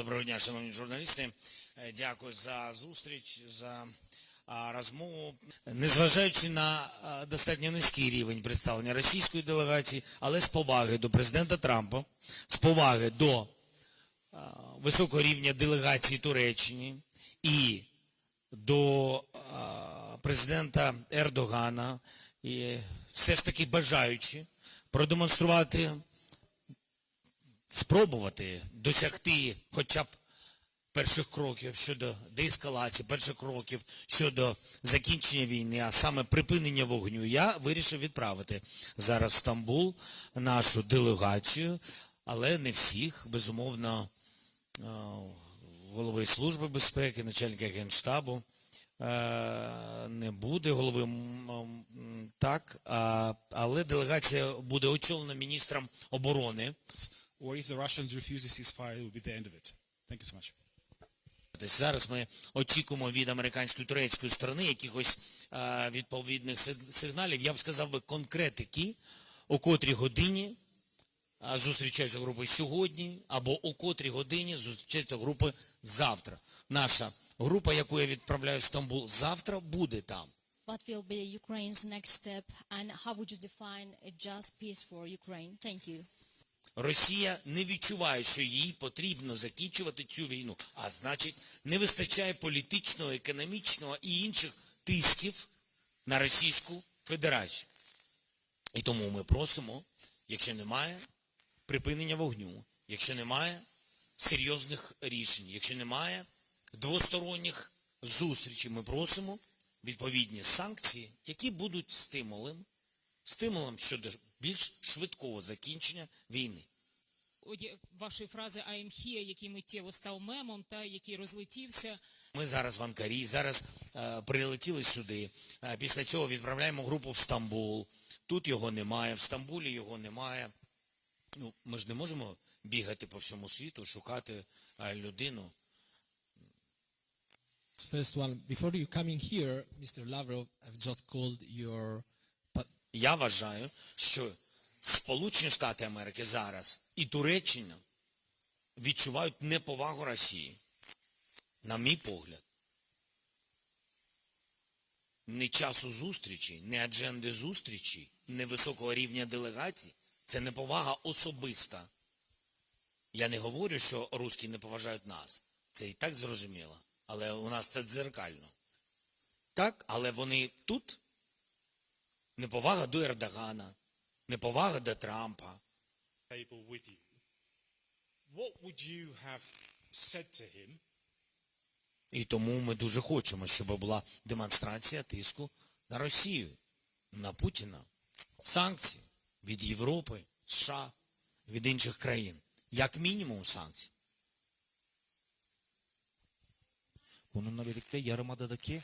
Доброго дня, шановні журналісти. Е, Дякую за зустріч, за розмову. Незважаючи на достатньо низький рівень представлення російської делегації, але з поваги до президента Трампа, з поваги до високого рівня делегації Туреччини і до президента Ердогана, і все ж таки бажаючи продемонструвати спробувати досягти хоча б перших кроків щодо деескалації, перших кроків щодо закінчення війни, а саме припинення вогню, я вирішив відправити зараз в Стамбул нашу делегацію, але не всіх, безумовно, е, голови служби безпеки, начальника генштабу. е, Не буде голови так, але делегація буде очолена міністром оборони or if the Russians refuse the ceasefire, it will be the end of it. Thank you so much. Зараз ми очікуємо від американської турецької сторони якихось е, відповідних сигналів. Я б сказав би конкретики, о котрій годині зустрічаються групи сьогодні, або о котрій годині зустрічаються групи завтра. Наша група, яку я відправляю в Стамбул, завтра буде там. What will be Ukraine's next step and how would you define a just peace for Ukraine? Thank you. Росія не відчуває, що їй потрібно закінчувати цю війну, а значить, не вистачає політичного, економічного і інших тисків на Російську Федерацію. І тому ми просимо, якщо немає припинення вогню, якщо немає серйозних рішень, якщо немає двосторонніх зустрічей, ми просимо відповідні санкції, які будуть стимулем, стимулом щодо більш швидкого закінчення війни. Вашої фрази «I am here», який миттєво став мемом, та який розлетівся. Ми зараз в Анкарі, зараз е, прилетіли сюди. Е, після цього відправляємо групу в Стамбул. Тут його немає, в Стамбулі його немає. Ну, ми ж не можемо бігати по всьому світу, шукати е, людину. First one, before you coming here, Mr. Lavrov, I've just called your Я вважаю, що Сполучені Штати Америки зараз і Туреччина відчувають неповагу Росії. На мій погляд. Не часу зустрічі, не адженди зустрічі, не високого рівня делегацій. Це неповага особиста. Я не говорю, що русські не поважають нас. Це і так зрозуміло. Але у нас це дзеркально. Так, але вони тут неповага до Ердогана, неповага до Трампа. table with you, what would you have said to him І тому ми дуже хочемо, щоб була демонстрація тиску на Росію, на Путіна, санкції від Європи, США, від інших країн. Як мінімум санкції. Bununla birlikte Yarımada'daki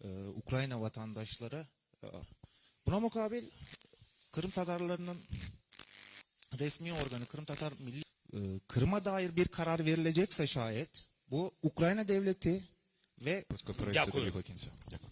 e, Ukrayna vatandaşları e, buna mukabil Kırım Tatarlarının resmi organı Kırım Tatar Milli e, Kırım'a dair bir karar verilecekse şayet bu Ukrayna devleti ve Дякую. кінця. Дякую.